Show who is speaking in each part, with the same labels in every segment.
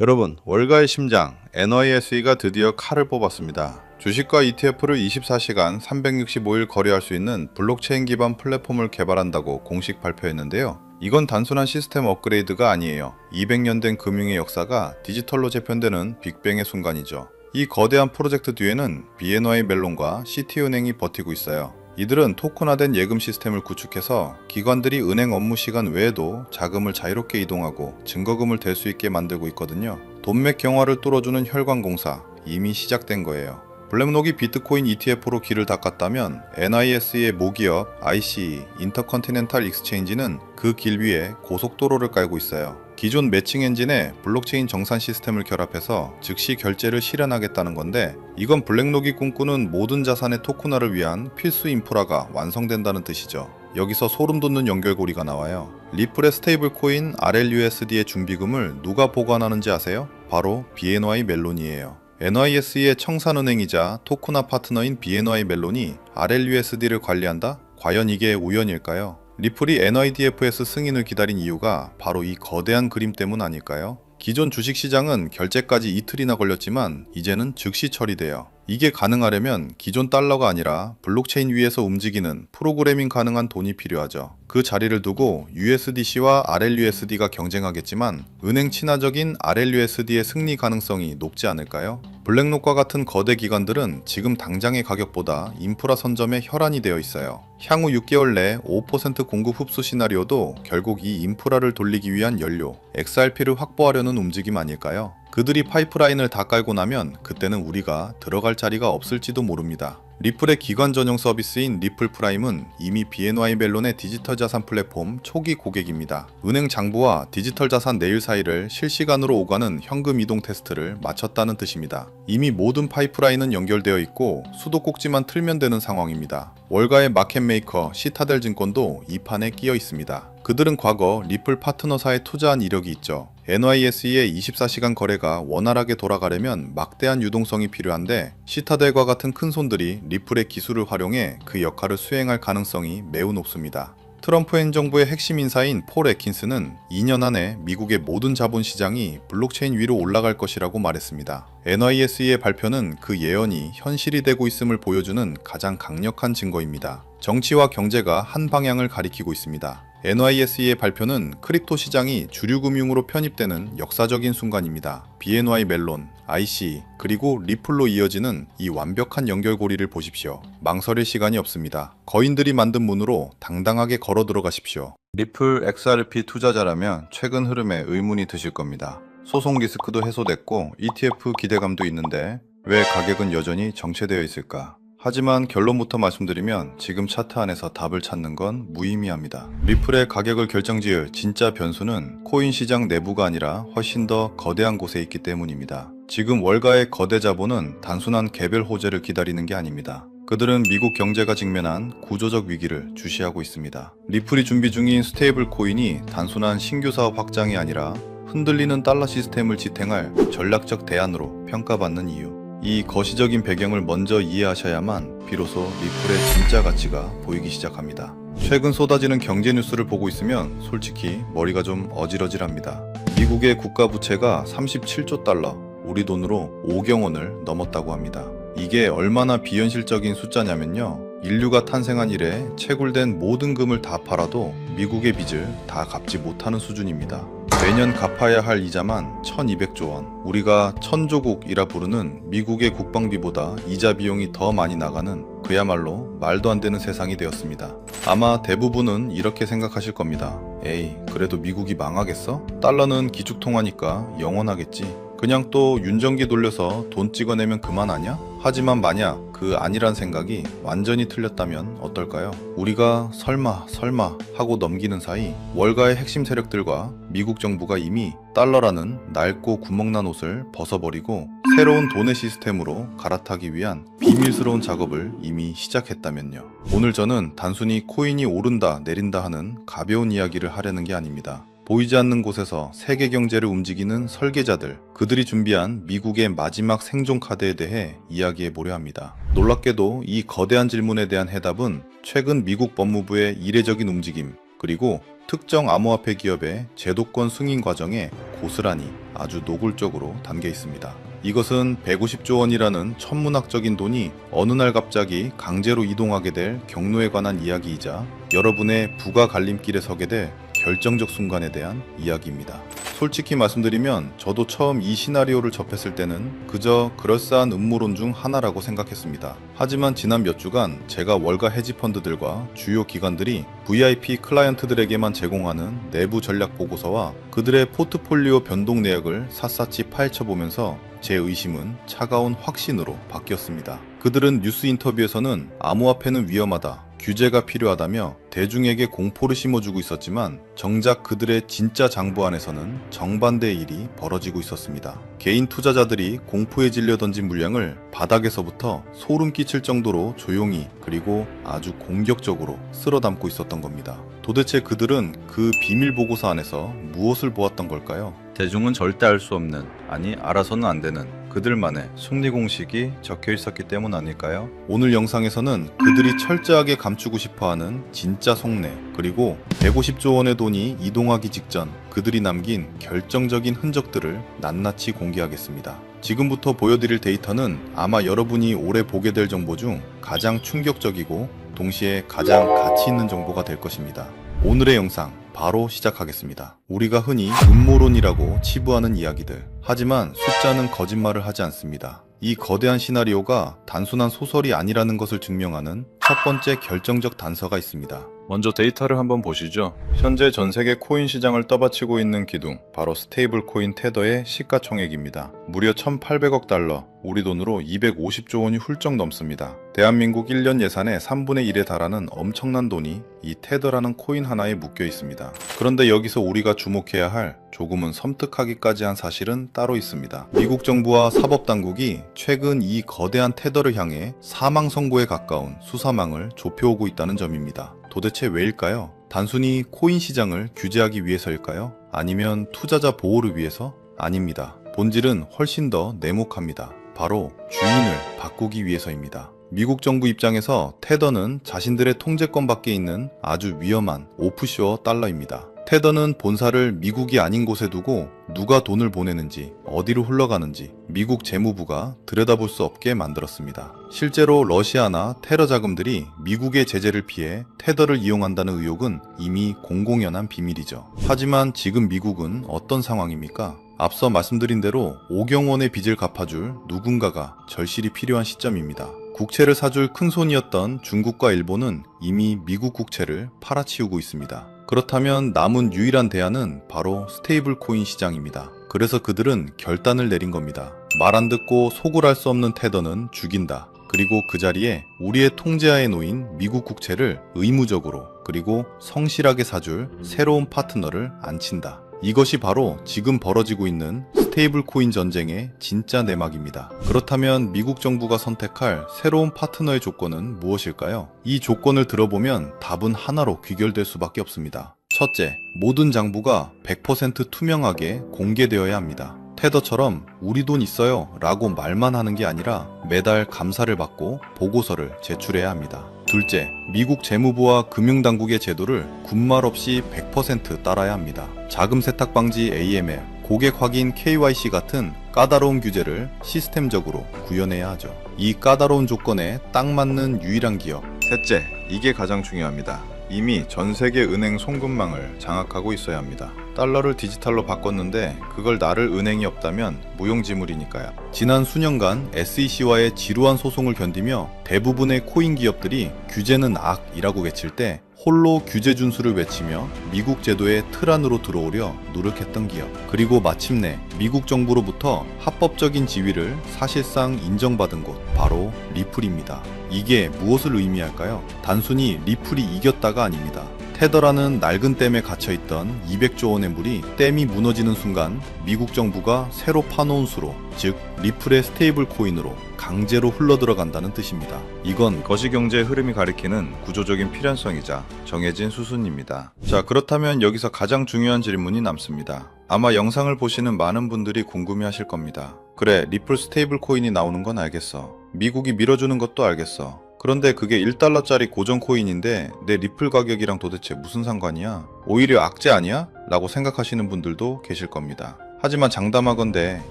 Speaker 1: 여러분, 월가의 심장 NYSE가 드디어 칼을 뽑았습니다. 주식과 ETF를 24시간 365일 거래할 수 있는 블록체인 기반 플랫폼을 개발한다고 공식 발표했는데요. 이건 단순한 시스템 업그레이드가 아니에요. 200년 된 금융의 역사가 디지털로 재편되는 빅뱅의 순간이죠. 이 거대한 프로젝트 뒤에는 BNY 멜론과 시티은행이 버티고 있어요. 이들은 토큰화된 예금 시스템을 구축해서 기관들이 은행 업무 시간 외에도 자금을 자유롭게 이동하고 증거금을 댈 수 있게 만들고 있거든요. 돈맥 경화를 뚫어주는 혈관공사 이미 시작된 거예요. 블랙록이 비트코인 ETF로 길을 닦았다면 NIS의 모기업 ICE 인터컨티넨탈 익스체인지는 그 길 위에 고속도로를 깔고 있어요. 기존 매칭 엔진에 블록체인 정산 시스템을 결합해서 즉시 결제를 실현하겠다는 건데 이건 블랙록이 꿈꾸는 모든 자산의 토큰화를 위한 필수 인프라가 완성된다는 뜻이죠. 여기서 소름 돋는 연결고리가 나와요. 리플의 스테이블 코인 RLUSD의 준비금을 누가 보관하는지 아세요? 바로 BNY 멜론이에요. NYSE의 청산은행이자 토크나 파트너인 BNY 멜론이 RLUSD를 관리한다? 과연 이게 우연일까요? 리플이 NYDFS 승인을 기다린 이유가 바로 이 거대한 그림 때문 아닐까요? 기존 주식시장은 결제까지 이틀이나 걸렸지만 이제는 즉시 처리돼요. 이게 가능하려면 기존 달러가 아니라 블록체인 위에서 움직이는 프로그래밍 가능한 돈이 필요하죠. 그 자리를 두고 USDC와 RLUSD가 경쟁하겠지만 은행 친화적인 RLUSD의 승리 가능성이 높지 않을까요? 블랙록과 같은 거대 기관들은 지금 당장의 가격보다 인프라 선점에 혈안이 되어 있어요. 향후 6개월 내 5% 공급 흡수 시나리오도 결국 이 인프라를 돌리기 위한 연료, XRP를 확보하려는 움직임 아닐까요? 그들이 파이프라인을 다 깔고 나면 그때는 우리가 들어갈 자리가 없을지도 모릅니다. 리플의 기관 전용 서비스인 리플 프라임은 이미 BNY 멜론의 디지털 자산 플랫폼 초기 고객입니다. 은행 장부와 디지털 자산 내일 사이를 실시간으로 오가는 현금 이동 테스트를 마쳤다는 뜻입니다. 이미 모든 파이프라인은 연결되어 있고 수도꼭지만 틀면 되는 상황입니다. 월가의 마켓메이커 시타델 증권도 이 판에 끼어 있습니다. 그들은 과거 리플 파트너사에 투자한 이력이 있죠. NYSE의 24시간 거래가 원활하게 돌아가려면 막대한 유동성이 필요한데 시타델과 같은 큰 손들이 리플의 기술을 활용해 그 역할을 수행할 가능성이 매우 높습니다. 트럼프 행정부의 핵심 인사인 폴 에킨스는 2년 안에 미국의 모든 자본 시장이 블록체인 위로 올라갈 것이라고 말했습니다. NYSE의 발표는 그 예언이 현실이 되고 있음을 보여주는 가장 강력한 증거입니다. 정치와 경제가 한 방향을 가리키고 있습니다. NYSE의 발표는 크립토 시장이 주류 금융으로 편입되는 역사적인 순간입니다. BNY 멜론, IC, 그리고 리플로 이어지는 이 완벽한 연결고리를 보십시오. 망설일 시간이 없습니다. 거인들이 만든 문으로 당당하게 걸어 들어가십시오. 리플 XRP 투자자라면 최근 흐름에 의문이 드실 겁니다. 소송 리스크도 해소됐고 ETF 기대감도 있는데 왜 가격은 여전히 정체되어 있을까? 하지만 결론부터 말씀드리면 지금 차트 안에서 답을 찾는 건 무의미합니다. 리플의 가격을 결정지을 진짜 변수는 코인 시장 내부가 아니라 훨씬 더 거대한 곳에 있기 때문입니다. 지금 월가의 거대 자본은 단순한 개별 호재를 기다리는 게 아닙니다. 그들은 미국 경제가 직면한 구조적 위기를 주시하고 있습니다. 리플이 준비 중인 스테이블 코인이 단순한 신규 사업 확장이 아니라 흔들리는 달러 시스템을 지탱할 전략적 대안으로 평가받는 이유. 이 거시적인 배경을 먼저 이해하셔야만 비로소 리플의 진짜 가치가 보이기 시작합니다. 최근 쏟아지는 경제 뉴스를 보고 있으면 솔직히 머리가 좀 어질어질합니다. 미국의 국가 부채가 37조 달러, 우리 돈으로 5경 원을 넘었다고 합니다. 이게 얼마나 비현실적인 숫자냐면요. 인류가 탄생한 이래 채굴된 모든 금을 다 팔아도 미국의 빚을 다 갚지 못하는 수준입니다. 매년 갚아야 할 이자만 1200조 원. 우리가 천조국이라 부르는 미국의 국방비보다 이자 비용이 더 많이 나가는 그야말로 말도 안 되는 세상이 되었습니다. 아마 대부분은 이렇게 생각하실 겁니다. 에이, 그래도 미국이 망하겠어? 달러는 기축통화니까 영원하겠지. 그냥 또 윤정기 돌려서 돈 찍어내면 그만 아냐? 하지만 만약 그 아니란 생각이 완전히 틀렸다면 어떨까요? 우리가 설마 설마 하고 넘기는 사이 월가의 핵심 세력들과 미국 정부가 이미 달러라는 낡고 구멍난 옷을 벗어버리고 새로운 돈의 시스템으로 갈아타기 위한 비밀스러운 작업을 이미 시작했다면요. 오늘 저는 단순히 코인이 오른다 내린다 하는 가벼운 이야기를 하려는 게 아닙니다. 보이지 않는 곳에서 세계 경제를 움직이는 설계자들, 그들이 준비한 미국의 마지막 생존 카드에 대해 이야기해 보려 합니다. 놀랍게도 이 거대한 질문에 대한 해답은 최근 미국 법무부의 이례적인 움직임, 그리고 특정 암호화폐 기업의 제도권 승인 과정에 고스란히 아주 노골적으로 담겨 있습니다. 이것은 150조 원이라는 천문학적인 돈이 어느 날 갑자기 강제로 이동하게 될 경로에 관한 이야기이자 여러분의 부가 갈림길에 서게 될 결정적 순간에 대한 이야기입니다. 솔직히 말씀드리면 저도 처음 이 시나리오를 접했을 때는 그저 그럴싸한 음모론 중 하나라고 생각했습니다. 하지만 지난 몇 주간 제가 월가 헤지펀드들과 주요 기관들이 VIP 클라이언트들에게만 제공하는 내부 전략 보고서와 그들의 포트폴리오 변동 내역을 샅샅이 파헤쳐 보면서 제 의심은 차가운 확신으로 바뀌었습니다. 그들은 뉴스 인터뷰에서는 암호화폐는 위험하다. 규제가 필요하다며 대중에게 공포를 심어주고 있었지만 정작 그들의 진짜 장부 안에서는 정반대의 일이 벌어지고 있었습니다. 개인 투자자들이 공포에 질려 던진 물량을 바닥에서부터 소름 끼칠 정도로 조용히 그리고 아주 공격적으로 쓸어 담고 있었던 겁니다. 도대체 그들은 그 비밀 보고서 안에서 무엇을 보았던 걸까요?
Speaker 2: 대중은 절대 알 수 없는, 아니 알아서는 안 되는 그들만의 승리 공식이 적혀 있었기 때문 아닐까요?
Speaker 1: 오늘 영상에서는 그들이 철저하게 감추고 싶어하는 진짜 속내 그리고 150조 원의 돈이 이동하기 직전 그들이 남긴 결정적인 흔적들을 낱낱이 공개하겠습니다. 지금부터 보여드릴 데이터는 아마 여러분이 올해 보게 될 정보 중 가장 충격적이고 동시에 가장 가치 있는 정보가 될 것입니다. 오늘의 영상 바로 시작하겠습니다. 우리가 흔히 음모론이라고 치부하는 이야기들. 하지만 숫자는 거짓말을 하지 않습니다. 이 거대한 시나리오가 단순한 소설이 아니라는 것을 증명하는 첫 번째 결정적 단서가 있습니다.
Speaker 2: 먼저 데이터를 한번 보시죠.
Speaker 1: 현재 전 세계 코인 시장을 떠받치고 있는 기둥, 바로 스테이블 코인 테더의 시가총액입니다. 무려 1,800억 달러, 우리 돈으로 250조 원이 훌쩍 넘습니다. 대한민국 1년 예산의 3분의 1에 달하는 엄청난 돈이 이 테더라는 코인 하나에 묶여 있습니다. 그런데 여기서 우리가 주목해야 할 조금은 섬뜩하기까지 한 사실은 따로 있습니다. 미국 정부와 사법당국이 최근 이 거대한 테더를 향해 사망 선고에 가까운 수사망을 좁혀오고 있다는 점입니다. 도대체 왜일까요? 단순히 코인 시장을 규제하기 위해서일까요? 아니면 투자자 보호를 위해서? 아닙니다. 본질은 훨씬 더 내목합니다. 바로 주인을 바꾸기 위해서입니다. 미국 정부 입장에서 테더는 자신들의 통제권 밖에 있는 아주 위험한 오프쇼어 달러입니다. 테더는 본사를 미국이 아닌 곳에 두고 누가 돈을 보내는지 어디로 흘러가는지 미국 재무부가 들여다볼 수 없게 만들었습니다. 실제로 러시아나 테러 자금들이 미국의 제재를 피해 테더를 이용한다는 의혹은 이미 공공연한 비밀이죠. 하지만 지금 미국은 어떤 상황입니까? 앞서 말씀드린 대로 5경 원의 빚을 갚아줄 누군가가 절실히 필요한 시점입니다. 국채를 사줄 큰 손이었던 중국과 일본은 이미 미국 국채를 팔아치우고 있습니다. 그렇다면 남은 유일한 대안은 바로 스테이블 코인 시장입니다. 그래서 그들은 결단을 내린 겁니다. 말 안 듣고 속을 알수 없는 테더는 죽인다. 그리고 그 자리에 우리의 통제하에 놓인 미국 국채를 의무적으로 그리고 성실하게 사줄 새로운 파트너를 앉힌다. 이것이 바로 지금 벌어지고 있는 스테이블 코인 전쟁의 진짜 내막입니다. 그렇다면 미국 정부가 선택할 새로운 파트너의 조건은 무엇일까요? 이 조건을 들어보면 답은 하나로 귀결될 수밖에 없습니다. 첫째, 모든 장부가 100% 투명하게 공개되어야 합니다. 테더처럼 우리 돈 있어요 라고 말만 하는 게 아니라 매달 감사를 받고 보고서를 제출해야 합니다. 둘째, 미국 재무부와 금융당국의 제도를 군말 없이 100% 따라야 합니다. 자금 세탁 방지 AML, 고객 확인 KYC 같은 까다로운 규제를 시스템적으로 구현해야 하죠. 이 까다로운 조건에 딱 맞는 유일한 기업. 셋째, 이게 가장 중요합니다. 이미 전 세계 은행 송금망을 장악하고 있어야 합니다. 달러를 디지털로 바꿨는데 그걸 나를 은행이 없다면 무용지물이니까요. 지난 수년간 SEC와의 지루한 소송을 견디며 대부분의 코인 기업들이 규제는 악이라고 외칠 때 홀로 규제 준수를 외치며 미국 제도의 틀 안으로 들어오려 노력했던 기업. 그리고 마침내 미국 정부로부터 합법적인 지위를 사실상 인정받은 곳 바로 리플입니다. 이게 무엇을 의미할까요? 단순히 리플이 이겼다가 아닙니다. 테더라는 낡은 댐에 갇혀있던 200조 원의 물이 댐이 무너지는 순간 미국 정부가 새로 파놓은 수로 즉 리플의 스테이블 코인으로 강제로 흘러들어간다는 뜻입니다. 이건
Speaker 2: 거시경제의 흐름이 가리키는 구조적인 필연성이자 정해진 수순입니다.
Speaker 1: 자 그렇다면 여기서 가장 중요한 질문이 남습니다. 아마 영상을 보시는 많은 분들이 궁금해 하실 겁니다. 그래 리플 스테이블 코인이 나오는 건 알겠어. 미국이 밀어주는 것도 알겠어. 그런데 그게 1달러짜리 고정 코인인데 내 리플 가격이랑 도대체 무슨 상관이야? 오히려 악재 아니야? 라고 생각하시는 분들도 계실 겁니다. 하지만 장담하건대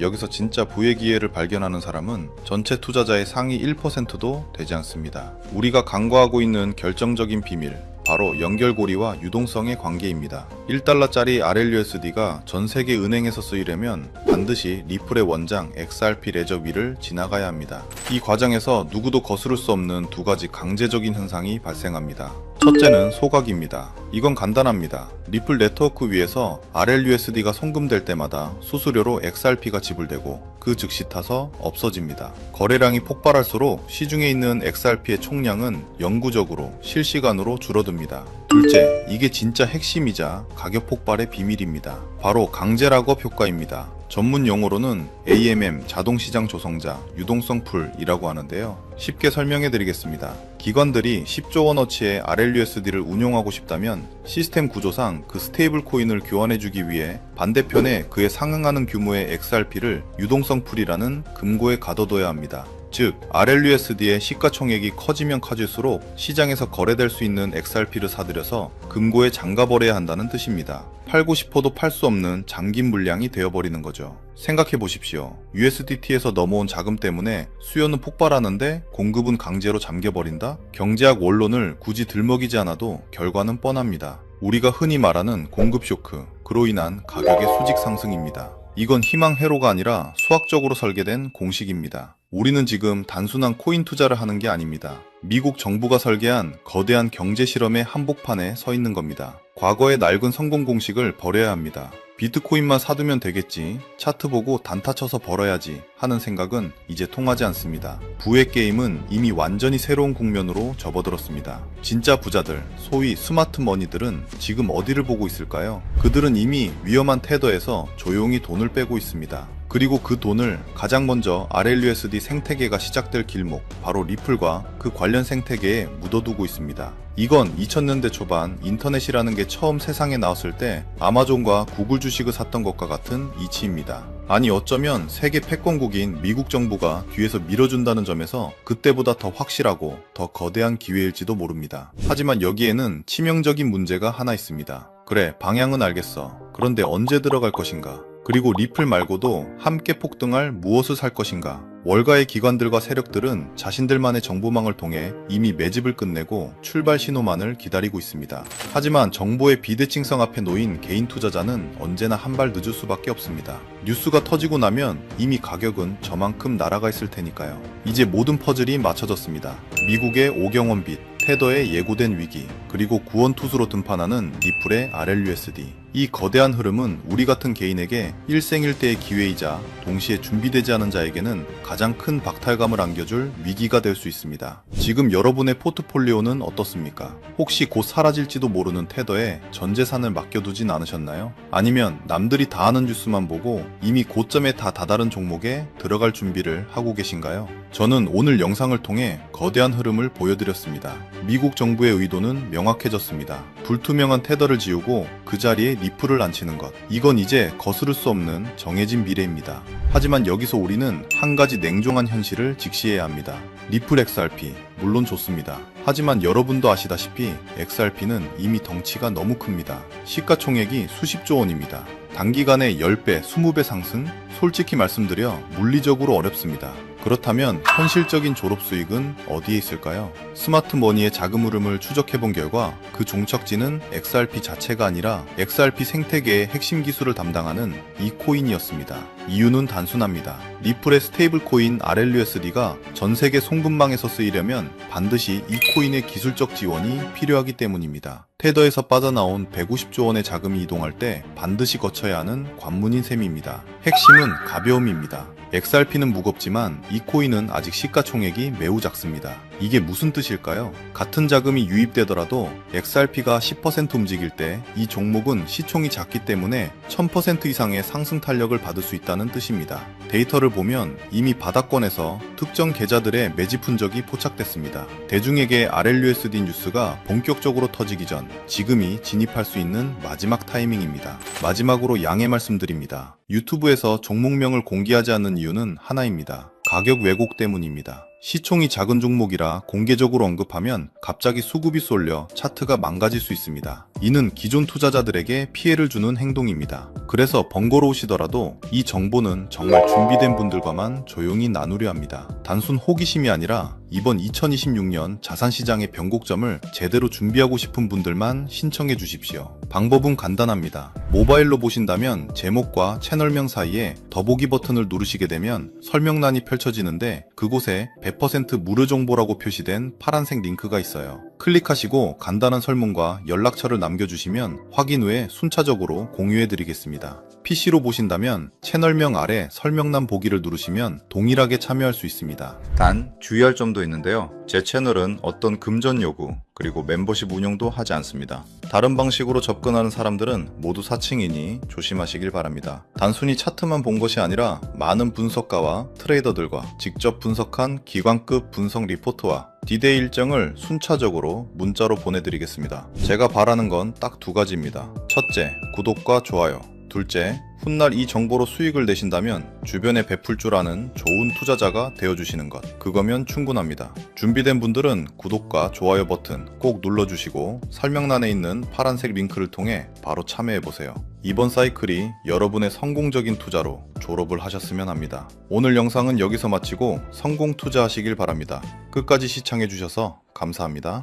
Speaker 1: 여기서 진짜 부의 기회를 발견하는 사람은 전체 투자자의 상위 1%도 되지 않습니다. 우리가 간과하고 있는 결정적인 비밀, 바로 연결고리와 유동성의 관계입니다. 1달러짜리 RLUSD가 전 세계 은행에서 쓰이려면 반드시 리플의 원장 XRP 레저 위를 지나가야 합니다. 이 과정에서 누구도 거스를 수 없는 두 가지 강제적인 현상이 발생합니다. 첫째는 소각입니다. 이건 간단합니다. 리플 네트워크 위에서 RLUSD가 송금될 때마다 수수료로 XRP가 지불되고 그 즉시 타서 없어집니다. 거래량이 폭발할수록 시중에 있는 XRP의 총량은 영구적으로 실시간으로 줄어듭니다. 둘째, 이게 진짜 핵심이자 가격 폭발의 비밀입니다. 바로 강제 락업 효과입니다. 전문 용어로는 AMM 자동시장 조성자 유동성 풀이라고 하는데요. 쉽게 설명해 드리겠습니다. 기관들이 10조 원어치의 RLUSD를 운용하고 싶다면 시스템 구조상 그 스테이블 코인을 교환해 주기 위해 반대편에 그에 상응하는 규모의 XRP를 유동성 풀이라는 금고에 가둬둬야 합니다. 즉 RLUSD의 시가총액이 커지면 커질수록 시장에서 거래될 수 있는 XRP를 사들여서 금고에 잠가버려야 한다는 뜻입니다. 팔고 싶어도 팔 수 없는 잠긴 물량이 되어버리는 거죠. 생각해 보십시오. USDT에서 넘어온 자금 때문에 수요는 폭발하는데 공급은 강제로 잠겨버린다? 경제학 원론을 굳이 들먹이지 않아도 결과는 뻔합니다. 우리가 흔히 말하는 공급 쇼크, 그로 인한 가격의 수직 상승입니다. 이건 희망 회로가 아니라 수학적으로 설계된 공식입니다. 우리는 지금 단순한 코인 투자를 하는 게 아닙니다. 미국 정부가 설계한 거대한 경제 실험의 한복판에 서 있는 겁니다. 과거의 낡은 성공 공식을 버려야 합니다. 비트코인만 사두면 되겠지. 차트 보고 단타 쳐서 벌어야지 하는 생각은 이제 통하지 않습니다. 부의 게임은 이미 완전히 새로운 국면으로 접어들었습니다. 진짜 부자들, 소위 스마트 머니들은 지금 어디를 보고 있을까요? 그들은 이미 위험한 테더에서 조용히 돈을 빼고 있습니다. 그리고 그 돈을 가장 먼저 RLUSD 생태계가 시작될 길목, 바로 리플과 그 관련 생태계에 묻어두고 있습니다. 이건 2000년대 초반 인터넷이라는 게 처음 세상에 나왔을 때 아마존과 구글 주식을 샀던 것과 같은 이치입니다. 아니 어쩌면 세계 패권국인 미국 정부가 뒤에서 밀어준다는 점에서 그때보다 더 확실하고 더 거대한 기회일지도 모릅니다. 하지만 여기에는 치명적인 문제가 하나 있습니다. 그래, 방향은 알겠어. 그런데 언제 들어갈 것인가? 그리고 리플 말고도 함께 폭등할 무엇을 살 것인가? 월가의 기관들과 세력들은 자신들만의 정보망을 통해 이미 매집을 끝내고 출발 신호만을 기다리고 있습니다. 하지만 정보의 비대칭성 앞에 놓인 개인 투자자는 언제나 한 발 늦을 수밖에 없습니다. 뉴스가 터지고 나면 이미 가격은 저만큼 날아가 있을 테니까요. 이제 모든 퍼즐이 맞춰졌습니다. 미국의 오경원 빚, 테더의 예고된 위기, 그리고 구원 투수로 등판하는 리플의 RLUSD. 이 거대한 흐름은 우리 같은 개인에게 일생일대의 기회이자 동시에 준비되지 않은 자에게는 가장 큰 박탈감을 안겨줄 위기가 될 수 있습니다. 지금 여러분의 포트폴리오는 어떻습니까? 혹시 곧 사라질지도 모르는 테더에 전 재산을 맡겨두진 않으셨나요? 아니면 남들이 다 하는 뉴스만 보고 이미 고점에 다 다다른 종목에 들어갈 준비를 하고 계신가요? 저는 오늘 영상을 통해 거대한 흐름을 보여드렸습니다. 미국 정부의 의도는 명확해졌습니다. 불투명한 테더를 지우고 그 자리에 리플을 앉히는 것. 이건 이제 거스를 수 없는 정해진 미래입니다. 하지만 여기서 우리는 한 가지 냉정한 현실을 직시해야 합니다. 리플 XRP, 물론 좋습니다. 하지만 여러분도 아시다시피 XRP는 이미 덩치가 너무 큽니다. 시가총액이 수십조 원입니다. 단기간에 10배, 20배 상승? 솔직히 말씀드려 물리적으로 어렵습니다. 그렇다면 현실적인 졸업 수익은 어디에 있을까요? 스마트 머니의 자금 흐름을 추적해 본 결과 그 종착지는 XRP 자체가 아니라 XRP 생태계의 핵심 기술을 담당하는 이 코인이었습니다. 이유는 단순합니다. 리플의 스테이블 코인 RLUSD가 전 세계 송금망에서 쓰이려면 반드시 이 코인의 기술적 지원이 필요하기 때문입니다. 테더에서 빠져나온 150조 원의 자금이 이동할 때 반드시 거쳐야 하는 관문인 셈입니다. 핵심은 가벼움입니다. XRP는 무겁지만 이 코인은 아직 시가총액이 매우 작습니다. 이게 무슨 뜻일까요? 같은 자금이 유입되더라도 XRP가 10% 움직일 때 이 종목은 시총이 작기 때문에 1000% 이상의 상승 탄력을 받을 수 있다는 뜻입니다. 데이터를 보면 이미 바닥권에서 특정 계좌들의 매집 흔적이 포착됐습니다. 대중에게 RLUSD 뉴스가 본격적으로 터지기 전 지금이 진입할 수 있는 마지막 타이밍입니다. 마지막으로 양해 말씀드립니다. 유튜브에서 종목명을 공개하지 않는 이유는 하나입니다. 가격 왜곡 때문입니다. 시총이 작은 종목이라 공개적으로 언급하면 갑자기 수급이 쏠려 차트가 망가질 수 있습니다. 이는 기존 투자자들에게 피해를 주는 행동입니다. 그래서 번거로우시더라도 이 정보는 정말 준비된 분들과만 조용히 나누려 합니다. 단순 호기심이 아니라 이번 2026년 자산시장의 변곡점을 제대로 준비하고 싶은 분들만 신청해 주십시오. 방법은 간단합니다. 모바일로 보신다면 제목과 채널명 사이에 더보기 버튼을 누르시게 되면 설명란이 펼쳐지는데 그곳에 100% 무료 정보라고 표시된 파란색 링크가 있어요. 클릭하시고 간단한 설문과 연락처를 남겨주시면 확인 후에 순차적으로 공유해 드리겠습니다. PC로 보신다면 채널명 아래 설명란 보기를 누르시면 동일하게 참여할 수 있습니다.
Speaker 2: 단 주의할 점도 있는데요. 제 채널은 어떤 금전 요구 그리고 멤버십 운영도 하지 않습니다. 다른 방식으로 접근하는 사람들은 모두 사칭이니 조심하시길 바랍니다. 단순히 차트만 본 것이 아니라 많은 분석가와 트레이더들과 직접 분석한 기관급 분석 리포트와 디데이 일정을 순차적으로 문자로 보내드리겠습니다. 제가 바라는 건 딱 두 가지입니다. 첫째, 구독과 좋아요. 둘째, 훗날 이 정보로 수익을 내신다면 주변에 베풀 줄 아는 좋은 투자자가 되어주시는 것. 그거면 충분합니다. 준비된 분들은 구독과 좋아요 버튼 꼭 눌러주시고 설명란에 있는 파란색 링크를 통해 바로 참여해보세요. 이번 사이클이 여러분의 성공적인 투자로 졸업을 하셨으면 합니다. 오늘 영상은 여기서 마치고 성공 투자하시길 바랍니다. 끝까지 시청해주셔서 감사합니다.